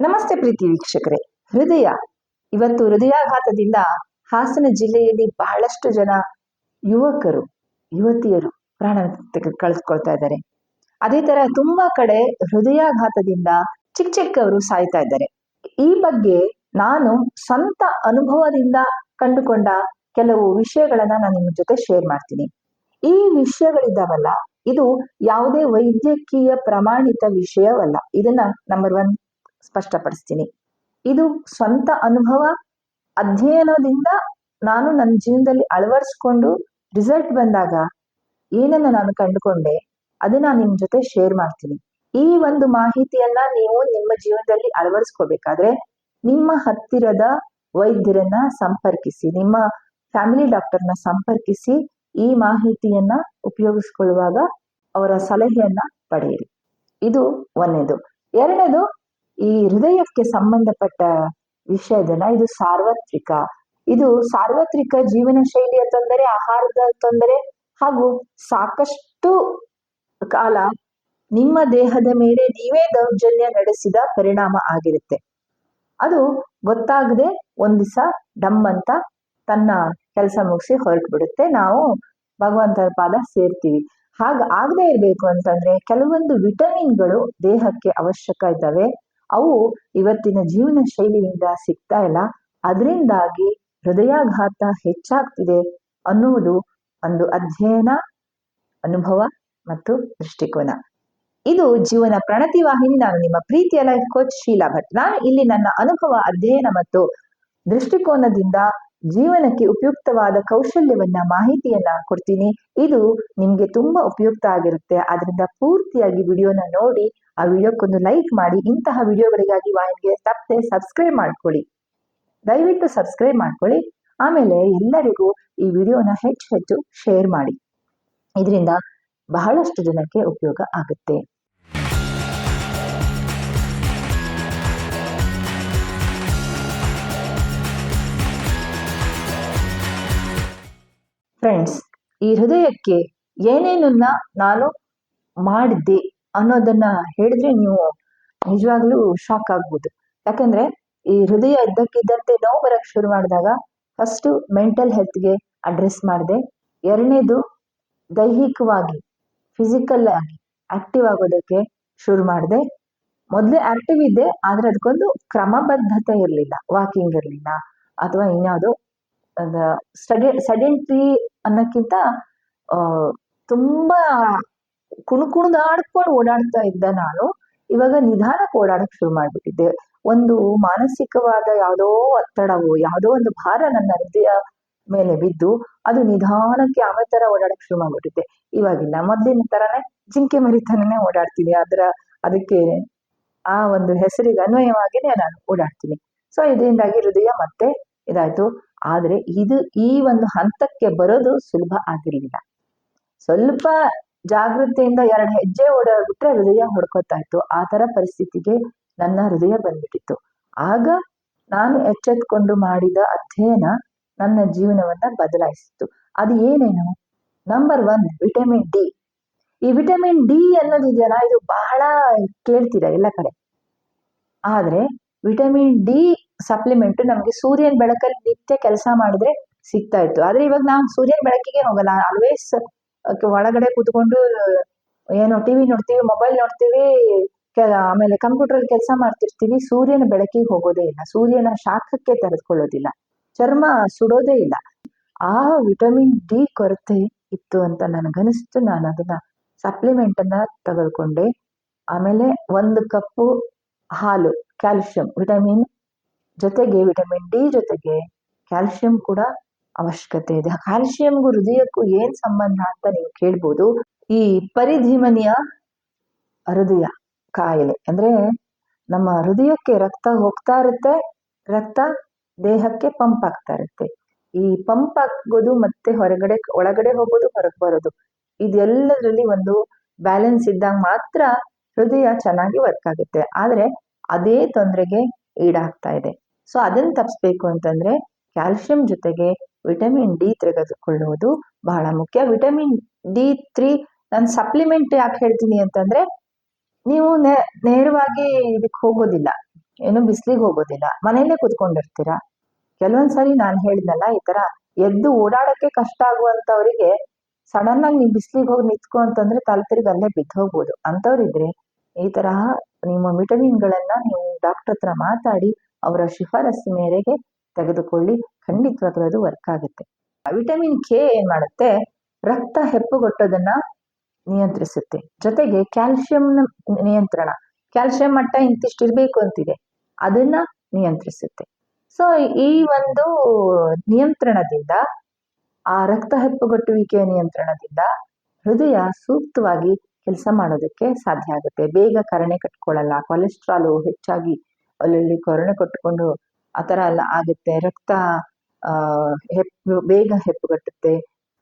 ನಮಸ್ತೆ ಪ್ರೀತಿ ವೀಕ್ಷಕರೇ. ಹೃದಯ. ಇವತ್ತು ಹೃದಯಾಘಾತದಿಂದ ಹಾಸನ ಜಿಲ್ಲೆಯಲ್ಲಿ ಬಹಳಷ್ಟು ಜನ ಯುವಕರು, ಯುವತಿಯರು ಪ್ರಾಣ ಕಳಿಸ್ಕೊಳ್ತಾ ಇದ್ದಾರೆ. ಅದೇ ತರ ತುಂಬಾ ಕಡೆ ಹೃದಯಾಘಾತದಿಂದ ಚಿಕ್ಕ ಚಿಕ್ಕವರು ಸಾಯ್ತಾ ಇದ್ದಾರೆ. ಈ ಬಗ್ಗೆ ನಾನು ಸ್ವಂತ ಅನುಭವದಿಂದ ಕಂಡುಕೊಂಡ ಕೆಲವು ವಿಷಯಗಳನ್ನ ನಾನು ನಿಮ್ಮ ಜೊತೆ ಶೇರ್ ಮಾಡ್ತೀನಿ. ಈ ವಿಷಯಗಳಿದ್ದಾವಲ್ಲ, ಇದು ಯಾವುದೇ ವೈದ್ಯಕೀಯ ಪ್ರಮಾಣಿತ ವಿಷಯವಲ್ಲ. ಇದನ್ನ ನಂಬರ್ ಒನ್ ಸ್ಪಷ್ಟಪಡಿಸ್ತೀನಿ. ಇದು ಸ್ವಂತ ಅನುಭವ. ಅಧ್ಯಯನದಿಂದ ನಾನು ನನ್ನ ಜೀವನದಲ್ಲಿ ಅಳವಡಿಸ್ಕೊಂಡು ರಿಸಲ್ಟ್ ಬಂದಾಗ ಏನನ್ನ ನಾನು ಕಂಡುಕೊಂಡೆ, ಅದನ್ನ ನಿಮ್ ಜೊತೆ ಶೇರ್ ಮಾಡ್ತೀನಿ. ಈ ಒಂದು ಮಾಹಿತಿಯನ್ನ ನೀವು ನಿಮ್ಮ ಜೀವನದಲ್ಲಿ ಅಳವಡಿಸ್ಕೋಬೇಕಾದ್ರೆ ನಿಮ್ಮ ಹತ್ತಿರದ ವೈದ್ಯರನ್ನ ಸಂಪರ್ಕಿಸಿ, ನಿಮ್ಮ ಫ್ಯಾಮಿಲಿ ಡಾಕ್ಟರ್ನ ಸಂಪರ್ಕಿಸಿ ಈ ಮಾಹಿತಿಯನ್ನ ಉಪಯೋಗಿಸ್ಕೊಳ್ಳುವಾಗ ಅವರ ಸಲಹೆಯನ್ನ ಪಡೆಯಿರಿ. ಇದು ಒಂದನೇದು ಎರಡನೇದು ಈ ಹೃದಯಕ್ಕೆ ಸಂಬಂಧಪಟ್ಟ ವಿಷಯದನ್ನ ಇದು ಸಾರ್ವತ್ರಿಕ. ಇದು ಸಾರ್ವತ್ರಿಕ ಜೀವನ ಶೈಲಿಯ ತೊಂದರೆ, ಆಹಾರದ ತೊಂದರೆ ಹಾಗೂ ಸಾಕಷ್ಟು ಕಾಲ ನಿಮ್ಮ ದೇಹದ ಮೇಲೆ ನೀವೇ ದೌರ್ಜನ್ಯ ನಡೆಸಿದ ಪರಿಣಾಮ ಆಗಿರುತ್ತೆ. ಅದು ಗೊತ್ತಾಗದೆ ಒಂದ್ ದಿವಸ ಡಮ್ ಅಂತ ತನ್ನ ಕೆಲಸ ಮುಗಿಸಿ ಹೊರಟು ಬಿಡುತ್ತೆ ನಾವು ಭಗವಂತನ ಪಾದ ಸೇರ್ತೀವಿ. ಹಾಗ ಆಗದೆ ಇರಬೇಕು ಅಂತಂದ್ರೆ ಕೆಲವೊಂದು ವಿಟಮಿನ್ಗಳು ದೇಹಕ್ಕೆ ಅವಶ್ಯಕ ಇದ್ದಾವೆ. ಅವು ಇವತ್ತಿನ ಜೀವನ ಶೈಲಿಯಿಂದ ಸಿಗ್ತಾ ಇಲ್ಲ. ಅದರಿಂದಾಗಿ ಹೃದಯಾಘಾತ ಹೆಚ್ಚಾಗ್ತಿದೆ ಅನ್ನುವುದು ಒಂದು ಅಧ್ಯಯನ, ಅನುಭವ ಮತ್ತು ದೃಷ್ಟಿಕೋನ. ಇದು ಜೀವನ ಪ್ರಣತಿ ವಾಹಿನಿ. ನಾನು ನಿಮ್ಮ ಪ್ರೀತಿಯ ಲೈಫ್ ಕೋಚ್ ಶೀಲಾ ಭಟ್. ನಾನು ಇಲ್ಲಿ ನನ್ನ ಅನುಭವ, ಅಧ್ಯಯನ ಮತ್ತು ದೃಷ್ಟಿಕೋನದಿಂದ ಜೀವನಕ್ಕೆ ಉಪಯುಕ್ತವಾದ ಕೌಶಲ್ಯವನ್ನ ಮಾಹಿತಿಯನ್ನ ಕೊಡ್ತೀನಿ. ಇದು ನಿಮಗೆ ತುಂಬಾ ಉಪಯುಕ್ತ ಆಗಿರುತ್ತೆ. ಅದರಿಂದ ಪೂರ್ತಿಯಾಗಿ ವಿಡಿಯೋನ ನೋಡಿ, ಆ ವಿಡಿಯೋಕ್ಕೊಂದು ಲೈಕ್ ಮಾಡಿ, ಇಂತಹ ವಿಡಿಯೋಗಳಿಗಾಗಿ ವಾಹಿನಿಗೆ ತಪ್ಪದೆ ಸಬ್ಸ್ಕ್ರೈಬ್ ಮಾಡ್ಕೊಳ್ಳಿ. ದಯವಿಟ್ಟು ಸಬ್ಸ್ಕ್ರೈಬ್ ಮಾಡ್ಕೊಳ್ಳಿ. ಆಮೇಲೆ ಎಲ್ಲರಿಗೂ ಈ ವಿಡಿಯೋನ ಹೆಚ್ಚು ಹೆಚ್ಚು ಶೇರ್ ಮಾಡಿ. ಇದರಿಂದ ಬಹಳಷ್ಟು ಜನಕ್ಕೆ ಉಪಯೋಗ ಆಗುತ್ತೆ. ಫ್ರೆಂಡ್ಸ್ ಈ ಹೃದಯಕ್ಕೆ ಏನೇನನ್ನ ನಾನು ಮಾಡಿದ್ದೆ ಅನ್ನೋದನ್ನ ಹೇಳಿದ್ರೆ ನೀವು ನಿಜವಾಗ್ಲೂ ಶಾಕ್ ಆಗ್ಬೋದು. ಯಾಕಂದ್ರೆ ಈ ಹೃದಯ ಇದ್ದಕ್ಕಿದ್ದಂತೆ ನೋವು ಬರಕ್ ಶುರು ಮಾಡಿದಾಗ ಫಸ್ಟ್ ಮೆಂಟಲ್ ಹೆಲ್ತ್ಗೆ ಅಡ್ರೆಸ್ ಮಾಡಿದೆ. ಎರಡನೇದು ದೈಹಿಕವಾಗಿ ಫಿಸಿಕಲ್ ಆಗಿ ಆಕ್ಟಿವ್ ಆಗೋದಕ್ಕೆ ಶುರು ಮಾಡಿದೆ. ಮೊದಲೇ ಆಕ್ಟಿವ್ ಇದ್ದೆ, ಆದ್ರೆ ಅದಕ್ಕೊಂದು ಕ್ರಮಬದ್ಧತೆ ಇರಲಿಲ್ಲ ವಾಕಿಂಗ್ ಇರಲಿಲ್ಲ, ಅಥವಾ ಇನ್ಯಾವುದೋ ಸ್ಟಡಿ ಸೆಡೆಂಟ್ರಿ ಅನ್ನೋಕ್ಕಿಂತ ತುಂಬ ತುಂಬಾ ಕುಣು ಕುಣಿದಾಡ್ಕೊಂಡು ಓಡಾಡ್ತಾ ಇದ್ದ ನಾನು, ಇವಾಗ ನಿಧಾನಕ್ಕೆ ಓಡಾಡಕ್ ಶುರು ಮಾಡ್ಬಿಟ್ಟಿದ್ದೆ. ಒಂದು ಮಾನಸಿಕವಾದ ಯಾವುದೋ ಒತ್ತಡವು, ಯಾವುದೋ ಒಂದು ಭಾರ ನನ್ನ ಹೃದಯ ಮೇಲೆ ಬಿದ್ದು, ಅದು ನಿಧಾನಕ್ಕೆ ಆಮೇಲೆ ತರ ಓಡಾಡಕ್ ಶುರು ಮಾಡ್ಬಿಟ್ಟಿದ್ದೆ. ಇವಾಗಿಲ್ಲ, ಮೊದ್ಲಿನ ತರನೇ ಜಿಂಕೆ ಮರಿತನೇ ಓಡಾಡ್ತೀನಿ. ಅದರ, ಅದಕ್ಕೆ ಆ ಒಂದು ಹೆಸರಿಗೆ ಅನ್ವಯವಾಗಿನೇ ನಾನು ಓಡಾಡ್ತೀನಿ. ಸೊ ಇದರಿಂದಾಗಿ ಹೃದಯ ಮತ್ತೆ ಇದಾಯ್ತು. ಆದರೆ ಇದು ಈ ಒಂದು ಹಂತಕ್ಕೆ ಬರೋದು ಸುಲಭ ಆಗಿರಲಿಲ್ಲ. ಸ್ವಲ್ಪ ಜಾಗೃತಿಯಿಂದ ಎರಡು ಹೆಜ್ಜೆ ಓಡಾಡ್ಬಿಟ್ರೆ ಹೃದಯ ಹೊಡ್ಕೋತಾ ಇತ್ತು. ಆ ಥರ ಪರಿಸ್ಥಿತಿಗೆ ನನ್ನ ಹೃದಯ ಬಂದ್ಬಿಟ್ಟಿತ್ತು. ಆಗ ನಾನು ಎಚ್ಚೆತ್ಕೊಂಡು ಮಾಡಿದ ಅಧ್ಯಯನ ನನ್ನ ಜೀವನವನ್ನ ಬದಲಾಯಿಸಿತು ಅದು ಏನೇನು? ನಂಬರ್ ಒನ್ ವಿಟಮಿನ್ ಡಿ ಈ ವಿಟಮಿನ್ ಡಿ ಅನ್ನೋದಿದೆಯಲ್ಲ ಇದು ಬಹಳ ಕೇಳ್ತೀರಾ ಎಲ್ಲ ಕಡೆ. ಆದ್ರೆ ವಿಟಮಿನ್ ಡಿ ಸಪ್ಲಿಮೆಂಟ್ ನಮಗೆ ಸೂರ್ಯನ ಬೆಳಕಲ್ಲಿ ನಿತ್ಯ ಕೆಲಸ ಮಾಡಿದ್ರೆ ಸಿಗ್ತಾ ಇತ್ತು. ಆದ್ರೆ ಇವಾಗ ನಾವು ಸೂರ್ಯನ ಬೆಳಕಿಗೆ ಹೋಗಲ್ಲ. ಆಲ್ವೇಸ್ ಒಳಗಡೆ ಕೂತ್ಕೊಂಡು ಏನೋ ಟಿವಿ ನೋಡ್ತೀವಿ ಮೊಬೈಲ್ ನೋಡ್ತೀವಿ ಆಮೇಲೆ ಕಂಪ್ಯೂಟರ್ ಕೆಲಸ ಮಾಡ್ತಿರ್ತೀವಿ. ಸೂರ್ಯನ ಬೆಳಕಿಗೆ ಹೋಗೋದೇ ಇಲ್ಲ. ಸೂರ್ಯನ ಶಾಖಕ್ಕೆ ತೆರೆದುಕೊಳ್ಳೋದಿಲ್ಲ ಚರ್ಮ ಸುಡೋದೇ ಇಲ್ಲ. ಆ ವಿಟಮಿನ್ ಡಿ ಕೊರತೆ ಇತ್ತು ಅಂತ ನನಗನಿಸ್ತು ನಾನು ಅದನ್ನ ಸಪ್ಲಿಮೆಂಟ್ ಅನ್ನ ತಗೊಳ್ಕೊಂಡೆ. ಆಮೇಲೆ ಒಂದು ಕಪ್ಪು ಹಾಲು ಕ್ಯಾಲ್ಸಿಯಂ ವಿಟಮಿನ್ ಜೊತೆಗೆ ವಿಟಮಿನ್ ಡಿ ಜೊತೆಗೆ ಕ್ಯಾಲ್ಸಿಯಂ ಕೂಡ ಅವಶ್ಯಕತೆ ಇದೆ. ಕ್ಯಾಲ್ಸಿಯಂಗೂ ಹೃದಯಕ್ಕೂ ಏನು ಸಂಬಂಧ ಅಂತ ನೀವು ಕೇಳ್ಬೋದು. ಈ ಪರಿಧಿಮನಿಯ ಹೃದಯ ಕಾಯಿಲೆ ಅಂದ್ರೆ ನಮ್ಮ ಹೃದಯಕ್ಕೆ ರಕ್ತ ಹೋಗ್ತಾ ಇರುತ್ತೆ, ರಕ್ತ ದೇಹಕ್ಕೆ ಪಂಪ್ ಆಗ್ತಾ ಇರುತ್ತೆ. ಈ ಪಂಪ್ ಆಗೋದು ಮತ್ತೆ ಹೊರಗಡೆ, ಒಳಗಡೆ ಹೋಗೋದು, ಹೊರಗೆ ಬರೋದು. ಇದೆಲ್ಲದರಲ್ಲಿ ಒಂದು ಬ್ಯಾಲೆನ್ಸ್ ಇದ್ದಾಗ ಮಾತ್ರ ಹೃದಯ ಚೆನ್ನಾಗಿ ವರ್ಕ್ ಆಗುತ್ತೆ. ಆದರೆ ಅದೇ ತೊಂದರೆಗೆ ಈಡಾಗ್ತಾ ಇದೆ. ಸೊ ಅದನ್ನ ತಪ್ಪಿಸ್ಬೇಕು ಅಂತಂದ್ರೆ ಕ್ಯಾಲ್ಸಿಯಂ ಜೊತೆಗೆ ವಿಟಮಿನ್ ಡಿ ತೆಗೆದುಕೊಳ್ಳುವುದು ಬಹಳ ಮುಖ್ಯ. ವಿಟಮಿನ್ ಡಿ ತ್ರೀ ನಾನು ಸಪ್ಲಿಮೆಂಟ್ ಯಾಕೆ ಹೇಳ್ತೀನಿ ಅಂತಂದ್ರೆ ನೀವು ನೇ, ನೇರವಾಗಿ ಇದಕ್ಕೆ ಹೋಗೋದಿಲ್ಲ. ಏನು ಬಿಸಿಲಿಗೆ ಹೋಗೋದಿಲ್ಲ. ಮನೆಯಲ್ಲೇ ಕುತ್ಕೊಂಡಿರ್ತೀರಾ? ಕೆಲವೊಂದು ಸಾರಿ ನಾನು ಹೇಳಿದ್ನಲ್ಲ ಈ ತರ ಎದ್ದು ಓಡಾಡಕ್ಕೆ ಕಷ್ಟ ಆಗುವಂತವರಿಗೆ ಸಡನ್ ಆಗಿ ನೀವು ಬಿಸಿಲಿಗೆ ಹೋಗಿ ನಿಂತ್ಕೊ ಅಂತಂದ್ರೆ ತಲೆ ಅಲ್ಲೇ ಬಿದ್ದು ಹೋಗ್ಬೋದು. ಅಂಥವ್ರಿದ್ರೆ ಈ ತರಹ ನಿಮ್ಮ ವಿಟಮಿನ್ಗಳನ್ನು ನೀವು ಡಾಕ್ಟರ್ ಹತ್ರ ಮಾತಾಡಿ ಅವರ ಶಿಫಾರಸ್ಸು ಮೇರೆಗೆ ತೆಗೆದುಕೊಳ್ಳಿ. ಖಂಡಿತವಾಗ್ಲೂ ಅದು ವರ್ಕ್ ಆಗುತ್ತೆ. ವಿಟಮಿನ್ ಕೆ ಏನ್ ಮಾಡುತ್ತೆ? ರಕ್ತ ಹೆಪ್ಪುಗಟ್ಟೋದನ್ನ ನಿಯಂತ್ರಿಸುತ್ತೆ. ಜೊತೆಗೆ ಕ್ಯಾಲ್ಸಿಯಂ ನಿಯಂತ್ರಣ. ಕ್ಯಾಲ್ಸಿಯಂ ಮಟ್ಟ ಇಂತಿಷ್ಟು ಇರ್ಬೇಕು ಅಂತಿದೆ. ಅದನ್ನ ನಿಯಂತ್ರಿಸುತ್ತೆ. ಸೊ ಈ ಒಂದು ನಿಯಂತ್ರಣದಿಂದ, ಆ ರಕ್ತ ಹೆಪ್ಪುಗಟ್ಟುವಿಕೆಯ ನಿಯಂತ್ರಣದಿಂದ ಹೃದಯ ಸೂಕ್ತವಾಗಿ ಕೆಲಸ ಮಾಡೋದಕ್ಕೆ ಸಾಧ್ಯ ಆಗುತ್ತೆ. ಬೇಗ ಕರಣೆ ಕಟ್ಕೊಳ್ಳಲ್ಲ. ಕೊಲೆಸ್ಟ್ರಾಲು ಹೆಚ್ಚಾಗಿ ಅಲ್ಲಲ್ಲಿ ಕರಣೆ ಕಟ್ಕೊಂಡು ಆ ಥರ ಎಲ್ಲ ಆಗುತ್ತೆ. ರಕ್ತ ಹೆಪ್ಪು ಬೇಗ ಹೆಪ್ಪುಗಟ್ಟುತ್ತೆ,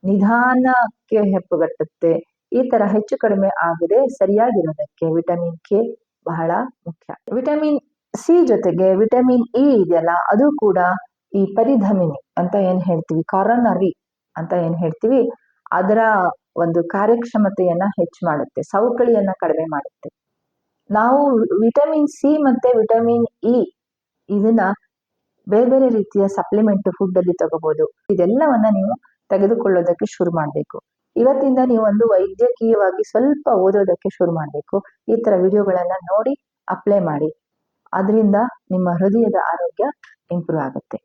ನಿಧಾನಕ್ಕೆ ಹೆಪ್ಪುಗಟ್ಟುತ್ತೆ. ಈ ತರ ಹೆಚ್ಚು ಕಡಿಮೆ ಆಗದೆ ಸರಿಯಾಗಿರೋದಕ್ಕೆ ವಿಟಮಿನ್ ಕೆ ಬಹಳ ಮುಖ್ಯ. ವಿಟಮಿನ್ ಸಿ ಜೊತೆಗೆ ವಿಟಮಿನ್ ಇ ಇದೆಯಲ್ಲ, ಅದು ಕೂಡ ಈ ಪರಿಧಮಿನಿ ಅಂತ ಏನ್ ಹೇಳ್ತೀವಿ, ಕಾರನರಿ ಅಂತ ಏನ್ ಹೇಳ್ತೀವಿ, ಅದರ ಒಂದು ಕಾರ್ಯಕ್ಷಮತೆಯನ್ನ ಹೆಚ್ಚು ಮಾಡುತ್ತೆ, ಸವಕಳಿಯನ್ನ ಕಡಿಮೆ ಮಾಡುತ್ತೆ. ನಾವು ವಿಟಮಿನ್ ಸಿ ಮತ್ತೆ ವಿಟಮಿನ್ ಇ ಇದನ್ನ ಬೇರೆ ಬೇರೆ ರೀತಿಯ ಸಪ್ಲಿಮೆಂಟ್ ಫುಡ್ ಅಲ್ಲಿ ತಗೋಬಹುದು ಇದೆಲ್ಲವನ್ನ ನೀವು ತೆಗೆದುಕೊಳ್ಳೋದಕ್ಕೆ ಶುರು ಮಾಡಬೇಕು. ಇವತ್ತಿಂದ ನೀವು ಒಂದು ವೈದ್ಯಕೀಯವಾಗಿ ಸ್ವಲ್ಪ ಓದೋದಕ್ಕೆ ಶುರು ಮಾಡಬೇಕು. ಈ ತರ ವಿಡಿಯೋಗಳನ್ನ ನೋಡಿ ಅಪ್ಲೈ ಮಾಡಿ. ಅದರಿಂದ ನಿಮ್ಮ ಹೃದಯದ ಆರೋಗ್ಯ ಇಂಪ್ರೂವ್ ಆಗುತ್ತೆ.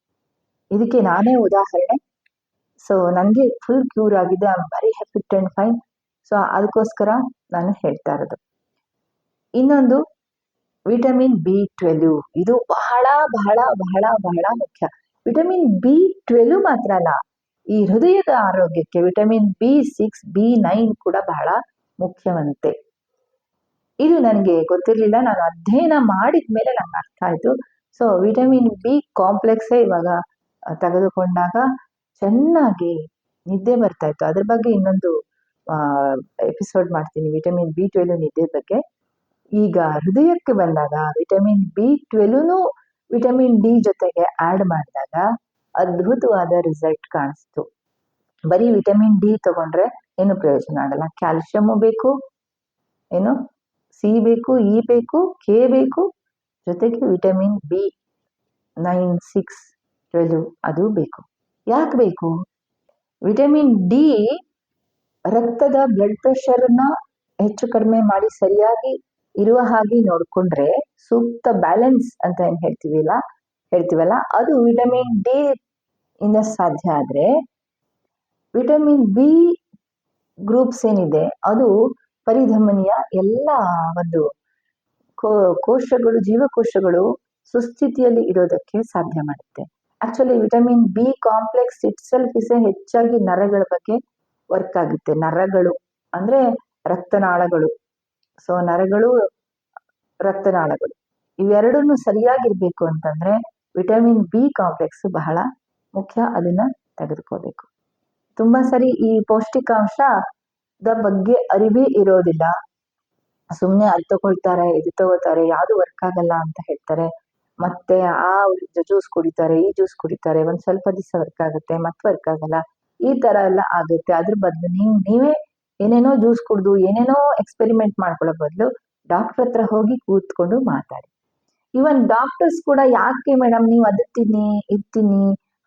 ಇದಕ್ಕೆ ನಾನೇ ಉದಾಹರಣೆ. ಸೊ ನನಗೆ ಫುಲ್ ಕ್ಯೂರ್ ಆಗಿದೆ. I am very and fine so ಅದಕ್ಕೋಸ್ಕರ ನಾನು ಹೇಳ್ತಾ ಇರೋದು. ಇನ್ನೊಂದು ವಿಟಮಿನ್ ಬಿ ಟ್ವೆಲ್ವ್ ಇದು ಬಹಳ ಬಹಳ ಬಹಳ ಬಹಳ ಮುಖ್ಯ. ವಿಟಮಿನ್ ಬಿ ಟ್ವೆಲ್ವ್ ಮಾತ್ರ ಅಲ್ಲ, ಈ ಹೃದಯದ ಆರೋಗ್ಯಕ್ಕೆ vitamin B six, B nine ಕೂಡ ಬಹಳ ಮುಖ್ಯವಂತೆ. ಇದು ನನಗೆ ಗೊತ್ತಿರಲಿಲ್ಲ, ನಾನು ಅಧ್ಯಯನ ಮಾಡಿದ ಮೇಲೆ ನಂಗೆ ಅರ್ಥ ಆಯಿತು. ಸೊ ವಿಟಮಿನ್ ಬಿ ಕಾಂಪ್ಲೆಕ್ಸೇ ಇವಾಗ ತೆಗೆದುಕೊಂಡಾಗ ಚೆನ್ನಾಗಿ ನಿದ್ದೆ ಬರ್ತಾ ಇತ್ತು. ಅದ್ರ ಬಗ್ಗೆ ಇನ್ನೊಂದು ಎಪಿಸೋಡ್ ಮಾಡ್ತೀನಿ. ವಿಟಮಿನ್ ಬಿ ಟ್ವೆಲ್ವ್ ನಿದ್ದೆ ಬಗ್ಗೆ. ಈಗ ಹೃದಯಕ್ಕೆ ಬಂದಾಗ ವಿಟಮಿನ್ ಬಿ ಟ್ವೆಲ್ವ್ನು ವಿಟಮಿನ್ ಡಿ ಜೊತೆಗೆ ಆ್ಯಡ್ ಮಾಡಿದಾಗ ಅದ್ಭುತವಾದ ರಿಸಲ್ಟ್ ಕಾಣಿಸ್ತು. ಬರೀ ವಿಟಮಿನ್ ಡಿ ತಗೊಂಡ್ರೆ ಏನು ಪ್ರಯೋಜನ ಆಗಲ್ಲ. ಕ್ಯಾಲ್ಸಿಯಮ್ಮು ಬೇಕು, ಏನು ಸಿ ಬೇಕು ಇ ಬೇಕು ಕೆ ಬೇಕು, ಜೊತೆಗೆ vitamin B nine six twelve ಅದು ಬೇಕು. ಯಾಕೆ ಬೇಕು? ವಿಟಮಿನ್ ಡಿ ರಕ್ತದ ಬ್ಲಡ್ ಪ್ರೆಷರ್ನ ಹೆಚ್ಚು ಕಡಿಮೆ ಮಾಡಿ ಸರಿಯಾಗಿ ಇರುವ ಹಾಗೆ ನೋಡಿಕೊಂಡ್ರೆ ಸೂಕ್ತ ಬ್ಯಾಲೆನ್ಸ್ ಅಂತ ಏನು ಹೇಳ್ತೀವಿಲ್ಲ? ಹೇಳ್ತೀವಲ್ಲ? ಅದು ವಿಟಮಿನ್ ಡಿ ಇಂದ ಸಾಧ್ಯ ಆದ್ರೆ ವಿಟಮಿನ್ ಬಿ ಗ್ರೂಪ್ಸ್ ಏನಿದೆ, ಅದು ಪರಿಧಮನಿಯ ಎಲ್ಲ ಒಂದು ಕೋಶಗಳು, ಜೀವಕೋಶಗಳು ಸುಸ್ಥಿತಿಯಲ್ಲಿ ಇರೋದಕ್ಕೆ ಸಾಧ್ಯ ಮಾಡುತ್ತೆ. Actually vitamin B complex itself is ಹೆಚ್ಚಾಗಿ ನರಗಳ ಬಗ್ಗೆ ವರ್ಕ್ ಆಗುತ್ತೆ. ನರಗಳು ಅಂದ್ರೆ ರಕ್ತನಾಳಗಳು. ಸೊ ನರಗಳು, ರಕ್ತನಾಳಗಳು ಇವೆರಡನ್ನು ಸರಿಯಾಗಿರ್ಬೇಕು ಅಂತಂದ್ರೆ ವಿಟಮಿನ್ ಬಿ ಕಾಂಪ್ಲೆಕ್ಸ್ ಬಹಳ ಮುಖ್ಯ ಅದನ್ನ ತೆಗೆದುಕೋಬೇಕು. ತುಂಬಾ ಸರಿ ಈ ಪೌಷ್ಟಿಕಾಂಶದ ಬಗ್ಗೆ ಅರಿವೇ ಇರೋದಿಲ್ಲ. ಸುಮ್ಮನೆ ಅದು ತಗೊಳ್ತಾರೆ ಇದು ತಗೋತಾರೆ, ಯಾವುದು ವರ್ಕ್ ಆಗಲ್ಲ ಅಂತ ಹೇಳ್ತಾರೆ. ಮತ್ತೆ ಆ ಜ್ಯೂಸ್ ಕುಡಿತಾರೆ, ಈ ಜ್ಯೂಸ್ ಕುಡಿತಾರೆ, ಒಂದ್ ಸ್ವಲ್ಪ ದಿವಸ ವರ್ಕ್ ಆಗುತ್ತೆ, ಮತ್ತೆ ವರ್ಕ್ ಆಗಲ್ಲ, ಈ ತರ ಎಲ್ಲ ಆಗುತ್ತೆ. ಅದ್ರ ಬದಲು ನೀವು, ನೀವೇ ಏನೇನೋ ಜ್ಯೂಸ್ ಕುಡ್ದು, ಏನೇನೋ ಎಕ್ಸ್ಪೆರಿಮೆಂಟ್ ಮಾಡ್ಕೊಳ್ಳೋ ಬದಲು ಡಾಕ್ಟರ್ ಹತ್ರ ಹೋಗಿ ಕೂತ್ಕೊಂಡು ಮಾತಾಡಿ. ಇವನ್ ಡಾಕ್ಟರ್ಸ್ ಕೂಡ ಯಾಕೆ ಮೇಡಮ್ ನೀವು ಅದು ತಿನ್ನಿ ಇದು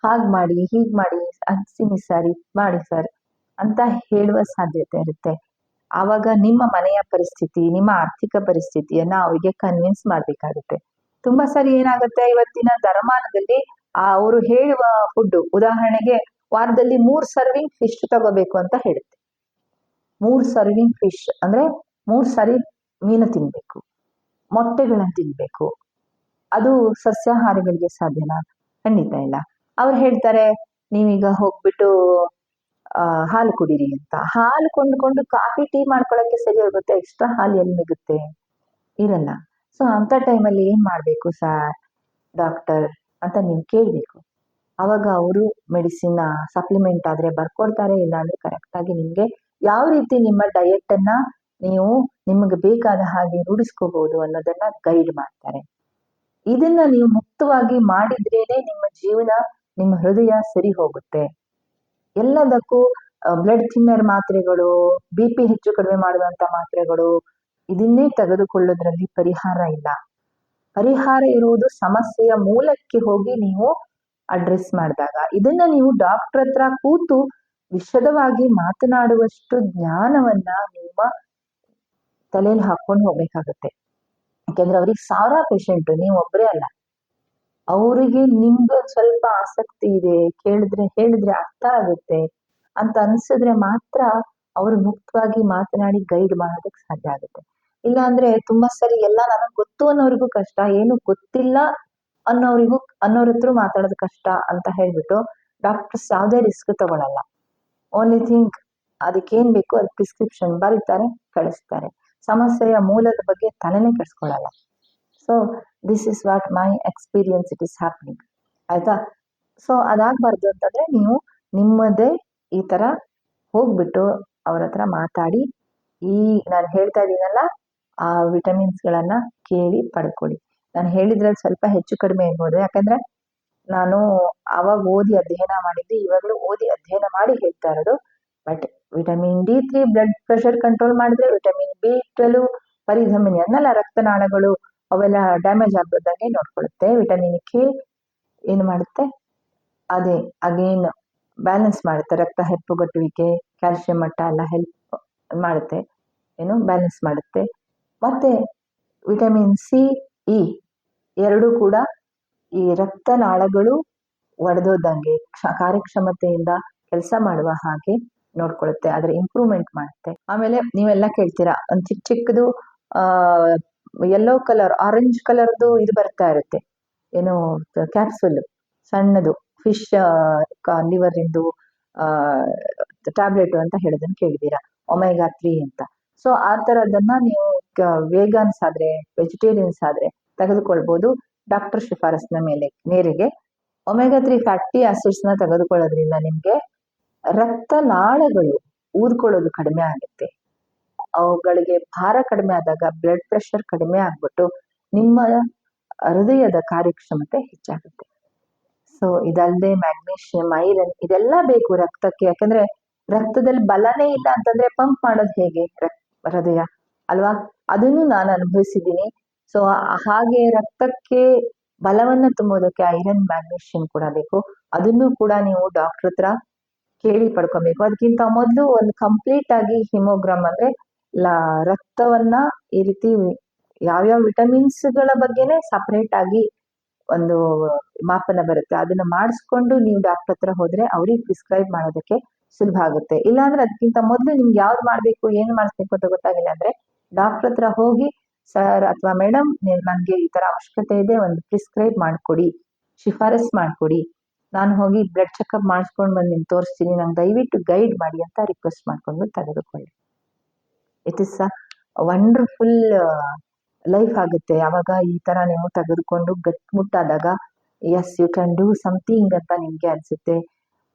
ಹಾಗೆ ಮಾಡಿ, ಹೀಗೆ ಮಾಡಿ ಅನ್ಸಿನಿ ಸರ್ ಇದು ಮಾಡಿ ಸರ್ ಅಂತ ಹೇಳುವ ಸಾಧ್ಯತೆ ಇರುತ್ತೆ. ಆವಾಗ ನಿಮ್ಮ ಮನೆಯ ಪರಿಸ್ಥಿತಿ, ನಿಮ್ಮ ಆರ್ಥಿಕ ಪರಿಸ್ಥಿತಿಯನ್ನ ಅವರಿಗೆ ಕನ್ವಿನ್ಸ್ ಮಾಡಬೇಕಾಗುತ್ತೆ. ತುಂಬಾ ಸರಿ ಏನಾಗುತ್ತೆ, ಇವತ್ತಿನ ದರಮಾನದಲ್ಲಿ ಅವರು ಹೇಳುವ ಫುಡ್ ಉದಾಹರಣೆಗೆ ವಾರದಲ್ಲಿ ಮೂರ್ ಸರ್ವಿಂಗ್ ಫಿಶ್ ತಗೋಬೇಕು ಅಂತ ಹೇಳುತ್ತೆ. ಮೂರ್ ಸರ್ವಿಂಗ್ ಫಿಶ್ ಅಂದ್ರೆ ಮೂರು ಸರಿ ಮೀನು ತಿನ್ನಬೇಕು ಮೊಟ್ಟೆಗಳನ್ನು ತಿನ್ನಬೇಕು ಅದು ಸಸ್ಯಾಹಾರಿಗಳಿಗೆ ಸಾಧ್ಯನಾ? ಖಂಡಿತ ಇಲ್ಲ. ಅವ್ರು ಹೇಳ್ತಾರೆ, ನೀವೀಗ ಹೋಗ್ಬಿಟ್ಟು ಹಾಲು ಕುಡೀರಿ ಅಂತ. ಹಾಲು ಕೊಂಡ್ಕೊಂಡು ಕಾಫಿ, ಟೀ ಮಾಡ್ಕೊಳಕ್ಕೆ ಸರಿ ಹೋಗುತ್ತೆ, ಎಕ್ಸ್ಟ್ರಾ ಹಾಲು ಎಲ್ಲಿ ಮಿಗುತ್ತೆ? ಇರಲ್ಲ. ಸೊ ಅಂಥ ಟೈಮಲ್ಲಿ ಏನು ಮಾಡಬೇಕು ಸರ್? ಡಾಕ್ಟರ್, ಅಂತ ನೀವು ಕೇಳಬೇಕು. ಅವಾಗ ಅವರು ಮೆಡಿಸಿನ್, ಸಪ್ಲಿಮೆಂಟ್ ಆದ್ರೆ ಬರ್ಕೊಡ್ತಾರೆ ಇಲ್ಲ ಅಂದ್ರೆ ಕರೆಕ್ಟ್ ಆಗಿ ನಿಮ್ಗೆ ಯಾವ ರೀತಿ ನಿಮ್ಮ ಡಯಟ್ ಅನ್ನ ನೀವು ನಿಮಗೆ ಬೇಕಾದ ಹಾಗೆ ರೂಢಿಸ್ಕೋಬಹುದು ಅನ್ನೋದನ್ನ ಗೈಡ್ ಮಾಡ್ತಾರೆ. ಇದನ್ನ ನೀವು ಮುಕ್ತವಾಗಿ ಮಾಡಿದ್ರೇನೆ ನಿಮ್ಮ ಜೀವನ, ನಿಮ್ಮ ಹೃದಯ ಸರಿ ಹೋಗುತ್ತೆ. ಎಲ್ಲದಕ್ಕೂ ಬ್ಲಡ್ ಥಿನ್ನರ್ ಮಾತ್ರೆಗಳು ಬಿ ಪಿ ಹೆಚ್ಚು ಕಡಿಮೆ ಮಾಡುವಂತ ಮಾತ್ರೆಗಳು, ಇದನ್ನೇ ತೆಗೆದುಕೊಳ್ಳೋದ್ರಲ್ಲಿ ಪರಿಹಾರ ಇಲ್ಲ. ಪರಿಹಾರ ಇರುವುದು ಸಮಸ್ಯೆಯ ಮೂಲಕ್ಕೆ ಹೋಗಿ ನೀವು ಅಡ್ರೆಸ್ ಮಾಡಿದಾಗ, ಇದನ್ನ ನೀವು ಡಾಕ್ಟರ್ ಹತ್ರ ಕೂತು ವಿಶದವಾಗಿ ಮಾತನಾಡುವಷ್ಟು ಜ್ಞಾನವನ್ನ ನಿಮ್ಮ ತಲೆಯಲ್ಲಿ ಹಾಕೊಂಡು ಹೋಗ್ಬೇಕಾಗತ್ತೆ. ಯಾಕೆಂದ್ರೆ ಅವ್ರಿಗೆ ಸಾವಿರ ಪೇಷಂಟ್ ನೀವು ಒಬ್ಬರೇ ಅಲ್ಲ. ಅವರಿಗೆ ನಿಮ್ಗೆ ಸ್ವಲ್ಪ ಆಸಕ್ತಿ ಇದೆ, ಕೇಳಿದ್ರೆ ಹೇಳಿದ್ರೆ ಅರ್ಥ ಆಗುತ್ತೆ ಅಂತ ಅನ್ಸಿದ್ರೆ ಮಾತ್ರ ಅವರು ಮುಕ್ತವಾಗಿ ಮಾತನಾಡಿ ಗೈಡ್ ಮಾಡೋದಕ್ಕೆ ಸಾಧ್ಯ ಆಗುತ್ತೆ. ಇಲ್ಲ ಅಂದ್ರೆ ತುಂಬಾ ಸರಿ ಎಲ್ಲ ನನಗೆ ಗೊತ್ತು ಅನ್ನೋರಿಗೂ ಕಷ್ಟ, ಏನು ಗೊತ್ತಿಲ್ಲ ಅನ್ನೋರಿಗೂ ಅನ್ನೋರತ್ರ ಮಾತಾಡೋದು ಕಷ್ಟ ಅಂತ ಹೇಳ್ಬಿಟ್ಟು ಡಾಕ್ಟರ್ಸ್ ಯಾವುದೇ ರಿಸ್ಕ್ ತಗೊಳಲ್ಲ. ಓನ್ಲಿ ಥಿಂಕ್ ಅದಕ್ಕೇನು ಬೇಕು ಅದು ಪ್ರಿಸ್ಕ್ರಿಪ್ಷನ್ ಬರೀತಾರೆ, ಕಳಿಸ್ತಾರೆ. ಸಮಸ್ಯೆಯ ಮೂಲದ ಬಗ್ಗೆ ತಲೆನೇ ಕೆಡಿಸ್ಕೊಳ್ಳಲ್ಲ so this is what my experience it is happening ಆಯ್ತಾ? ಸೊ ಅದಾಗಬಾರ್ದು ಅಂತಂದರೆ ನೀವು ನಿಮ್ಮದೇ ಈ ಥರ ಹೋಗ್ಬಿಟ್ಟು ಅವ್ರ ಹತ್ರ ಮಾತಾಡಿ. ಈ ನಾನು ಹೇಳ್ತಾ ಇದ್ದೀನಲ್ಲ ಆ ವಿಟಮಿನ್ಸ್ಗಳನ್ನು ಕೇಳಿ ಪಡ್ಕೊಳ್ಳಿ. ನಾನು ಹೇಳಿದ್ರಲ್ಲಿ ಸ್ವಲ್ಪ ಹೆಚ್ಚು ಕಡಿಮೆ ಇರ್ಬೋದು ಯಾಕಂದ್ರೆ ನಾನು ಅವಾಗ ಓದಿ ಅಧ್ಯಯನ ಮಾಡಿದ್ದು, ಇವಾಗಲೂ ಓದಿ ಅಧ್ಯಯನ ಮಾಡಿ ಹೇಳ್ತಾ ಇರೋದು. But vitamin D three blood pressure control ಮಾಡಿದ್ರೆ ವಿಟಮಿನ್ ಬಿ ಟ್ವೆಲ್ವ್ ಪರಿಧಮನಿ ಅನ್ನಲ್ಲ ರಕ್ತನಾಳಗಳು ಅವೆಲ್ಲ ಡ್ಯಾಮೇಜ್ ಆಗದಂಗೆ ನೋಡ್ಕೊಳ್ಳುತ್ತೆ. ವಿಟಮಿನ್ ಕೆ ಏನು ಮಾಡುತ್ತೆ? ಅದೇ ಅಗೇನ್ ಬ್ಯಾಲೆನ್ಸ್ ಮಾಡುತ್ತೆ. ರಕ್ತ ಹೆಪ್ಪುಗಟ್ಟುವಿಕೆ ಕ್ಯಾಲ್ಸಿಯಂ ಮಟ್ಟ ಎಲ್ಲ ಹೆಲ್ಪ್ ಮಾಡುತ್ತೆ. ಏನು? ಬ್ಯಾಲೆನ್ಸ್ ಮಾಡುತ್ತೆ. ಮತ್ತೆ ವಿಟಮಿನ್ ಸಿ ಇ ಎರಡೂ ಕೂಡ ಈ ರಕ್ತನಾಳಗಳು ಒಡೆದೋದಂಗೆ ಕಾರ್ಯಕ್ಷಮತೆಯಿಂದ ಕೆಲಸ ಮಾಡುವ ಹಾಗೆ ನೋಡ್ಕೊಳ್ಳುತ್ತೆ ಅದರ ಇಂಪ್ರೂವ್ಮೆಂಟ್ ಮಾಡುತ್ತೆ. ಆಮೇಲೆ ನೀವೆಲ್ಲ ಕೇಳ್ತೀರಾ, ಒಂದು ಚಿಕ್ಕ ಚಿಕ್ಕದು ಯೆಲ್ಲೋ ಕಲರ್ ಆರೆಂಜ್ ಕಲರ್ದು ಇದು ಬರ್ತಾ ಇರುತ್ತೆ. ಏನು ಕ್ಯಾಪ್ಸುಲ್ ಸಣ್ಣದು ಫಿಶ್ ಲಿವರ್ ಇಂದು ಟ್ಯಾಬ್ಲೆಟ್ ಅಂತ ಹೇಳೋದನ್ನ ಕೇಳಿದೀರಾ ಒಮೆಗಾ ತ್ರೀ ಅಂತ. ಸೊ ಆ ಥರದನ್ನ ನೀವು ವೇಗನ್ಸ್ ಆದ್ರೆ ವೆಜಿಟೇರಿಯನ್ಸ್ ಆದ್ರೆ ತೆಗೆದುಕೊಳ್ಬೋದು. ಡಾಕ್ಟರ್ ಶಿಫಾರಸ್ನ ಮೇಲೆ ಮೇರೆಗೆ ಒಮೆಗಾ ತ್ರೀ ಫ್ಯಾಟಿ ಆಸಿಡ್ಸ್ನ ತೆಗೆದುಕೊಳ್ಳೋದ್ರಿಂದ ನಿಮಗೆ ರಕ್ತನಾಳಗಳು ಊದ್ಕೊಳ್ಳೋದು ಕಡಿಮೆ ಆಗುತ್ತೆ. ಅವುಗಳಿಗೆ ಭಾರ ಕಡಿಮೆ ಆದಾಗ ಬ್ಲಡ್ ಪ್ರೆಷರ್ ಕಡಿಮೆ ಆಗ್ಬಿಟ್ಟು ನಿಮ್ಮ ಹೃದಯದ ಕಾರ್ಯಕ್ಷಮತೆ ಹೆಚ್ಚಾಗುತ್ತೆ. ಸೊ ಇದಲ್ಲದೆ ಮ್ಯಾಗ್ನೀಷಿಯಂ ಐರನ್ ಇದೆಲ್ಲ ಬೇಕು ರಕ್ತಕ್ಕೆ. ಯಾಕಂದ್ರೆ ರಕ್ತದಲ್ಲಿ ಬಲನೇ ಇಲ್ಲ ಅಂತಂದ್ರೆ ಪಂಪ್ ಮಾಡೋದು ಹೇಗೆ? ಹೃದಯ. ಅಲ್ವಾ? ಅದನ್ನು ನಾನು ಅನುಭವಿಸಿದ್ದೀನಿ. ಸೊ ಹಾಗೆ ರಕ್ತಕ್ಕೆ ಬಲವನ್ನು ತುಂಬೋದಕ್ಕೆ ಐರನ್ ಮ್ಯಾಗ್ನೀಷಿಯಂ ಕೂಡ ಬೇಕು. ಅದನ್ನು ಕೂಡ ನೀವು ಡಾಕ್ಟರ್ ಹತ್ರ ಕೇಳಿ ಪಡ್ಕೊಬೇಕು. ಅದಕ್ಕಿಂತ ಮೊದಲು ಒಂದು ಕಂಪ್ಲೀಟ್ ಆಗಿ ಹಿಮೋಗ್ರಾಮ್ ಅಂದ್ರೆ ರಕ್ತವನ್ನ ಈ ರೀತಿ ಯಾವ್ಯಾವ ವಿಟಮಿನ್ಸ್ಗಳ ಬಗ್ಗೆನೆ ಸಪರೇಟ್ ಆಗಿ ಒಂದು ಮಾಪನ ಬರುತ್ತೆ. ಅದನ್ನ ಮಾಡಿಸ್ಕೊಂಡು ನೀವು ಡಾಕ್ಟರ್ ಹತ್ರ ಹೋದ್ರೆ ಅವ್ರಿಗೆ ಪ್ರಿಸ್ಕ್ರೈಬ್ ಮಾಡೋದಕ್ಕೆ ಸುಲಭ ಆಗುತ್ತೆ. ಇಲ್ಲಾಂದ್ರೆ ಅದಕ್ಕಿಂತ ಮೊದಲು ನಿಮ್ಗೆ ಯಾವ್ದು ಮಾಡ್ಬೇಕು, ಏನು ಮಾಡಿಸ್ಬೇಕು ಅಂತ ಗೊತ್ತಾಗಿಲ್ಲ ಅಂದ್ರೆ ಡಾಕ್ಟರ್ ಹತ್ರ ಹೋಗಿ ಸರ್ ಅಥವಾ ಮೇಡಮ್ ನನಗೆ ಈ ಥರ ಅವಶ್ಯಕತೆ ಇದೆ, ಒಂದು ಪ್ರಿಸ್ಕ್ರೈಬ್ ಮಾಡಿಕೊಡಿ, ಶಿಫಾರಸ್ ಮಾಡಿಕೊಡಿ. ನಾನು ಹೋಗಿ ಬ್ಲಡ್ ಚೆಕಪ್ ಮಾಡಿಸ್ಕೊಂಡು ಬಂದು ನಿಮ್ಗೆ ತೋರಿಸ್ತೀನಿ, ನಂಗೆ ದಯವಿಟ್ಟು ಗೈಡ್ ಮಾಡಿ ಅಂತ ರಿಕ್ವೆಸ್ಟ್ ಮಾಡಿಕೊಂಡು ತೆಗೆದುಕೊಳ್ಳಿ it is a wonderful life ಆಗುತ್ತೆ. ಯಾವಾಗ ಈ ಥರ ನೀವು ತೆಗೆದುಕೊಂಡು ಗಟ್ಮುಟ್ಟಾದಾಗ yes you can do something ಅಂತ ನಿಮಗೆ ಅನಿಸುತ್ತೆ.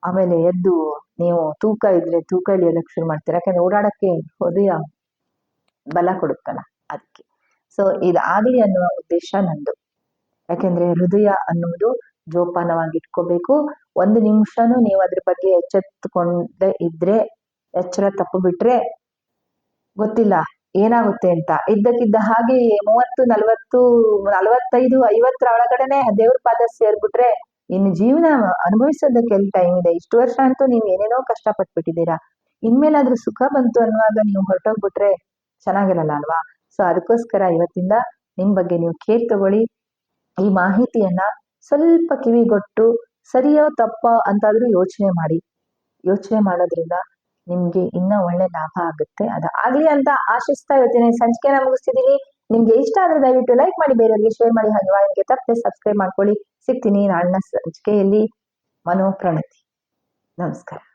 ಆಮೇಲೆ ಎದ್ದು ನೀವು ತೂಕ ಇದ್ರೆ ತೂಕ ಇಳಿಯೋದಕ್ಕೆ ಶುರು ಮಾಡ್ತೀರಾ. ಯಾಕಂದ್ರೆ ಓಡಾಡೋಕ್ಕೆ ಹೃದಯ? ಬಲ ಕೊಡುತ್ತಲ್ಲ, ಅದಕ್ಕೆ. ಸೊ ಇದಾಗಲಿ ಅನ್ನುವ ಉದ್ದೇಶ ನಂದು. ಯಾಕೆಂದ್ರೆ ಹೃದಯ ಅನ್ನುವುದು ಜೋಪಾನವಾಗಿ ಇಟ್ಕೋಬೇಕು ಒಂದು ನಿಮಿಷನೂ ನೀವು ಅದ್ರ ಬಗ್ಗೆ ಎಚ್ಚೆತ್ತುಕೊಂಡೇ ಇದ್ರೆ, ಎಚ್ಚರ ತಪ್ಪು ಬಿಟ್ರೆ ಗೊತ್ತಿಲ್ಲ, ಏನಾಗುತ್ತೆ ಅಂತ. ಇದ್ದಕ್ಕಿದ್ದ ಹಾಗೆ ಮೂವತ್ತು, ನಲವತ್ತು, ನಲವತ್ತೈದು, ಐವತ್ತರ ಒಳಗಡೆನೆ ದೇವ್ರ ಪಾದ ಸೇರ್ಬಿಟ್ರೆ ಇನ್ನು ಜೀವನ ಅನುಭವಿಸೋದಕ್ಕೆ ಎಲ್ಲಿ ಟೈಮ್ ಇದೆ? ಇಷ್ಟು ವರ್ಷ ಅಂತೂ ನೀವು ಏನೇನೋ ಕಷ್ಟಪಟ್ಬಿಟ್ಟಿದ್ದೀರಾ. ಇನ್ಮೇಲಾದ್ರೂ ಸುಖ ಬಂತು ಅನ್ನುವಾಗ ನೀವು ಹೊರಟೋಗ್ಬಿಟ್ರೆ ಚೆನ್ನಾಗಿರಲ್ಲ ಅಲ್ವಾ? ಸೊ ಅದಕ್ಕೋಸ್ಕರ ಇವತ್ತಿಂದ ನಿಮ್ಮ ಬಗ್ಗೆ ನೀವು ಕೇರ್ ತಗೊಳ್ಳಿ. ಈ ಮಾಹಿತಿಯನ್ನ ಸ್ವಲ್ಪ ಕಿವಿಗೊಟ್ಟು ಸರಿಯೋ ತಪ್ಪ ಅಂತಾದ್ರೂ ಯೋಚನೆ ಮಾಡಿ. ಯೋಚನೆ ಮಾಡೋದ್ರಿಂದ ನಿಮ್ಗೆ ಇನ್ನ ಒಳ್ಳೆ ಲಾಭ ಆಗುತ್ತೆ. ಅದು ಆಗ್ಲಿ ಅಂತ ಆಶಿಸ್ತಾ ಇವತ್ತಿನ ಸಂಚಿಕೆನ ಮುಗಿಸ್ತಿದೀನಿ ನಿಮ್ಗೆ ಇಷ್ಟ ಆದ್ರೆ ದಯವಿಟ್ಟು ಲೈಕ್ ಮಾಡಿ, ಬೇರೆಯವರಿಗೆ ಶೇರ್ ಮಾಡಿ, ಹಾಗೆ ವಾಹಿನಿಗೆ ತಪ್ಪದೆ ಸಬ್ಸ್ಕ್ರೈಬ್ ಮಾಡ್ಕೊಳ್ಳಿ. ಸಿಗ್ತೀನಿ ನಾಳಿನ ಸಂಚಿಕೆಯಲ್ಲಿ. ಮನೋಪ್ರಣತಿ. ನಮಸ್ಕಾರ.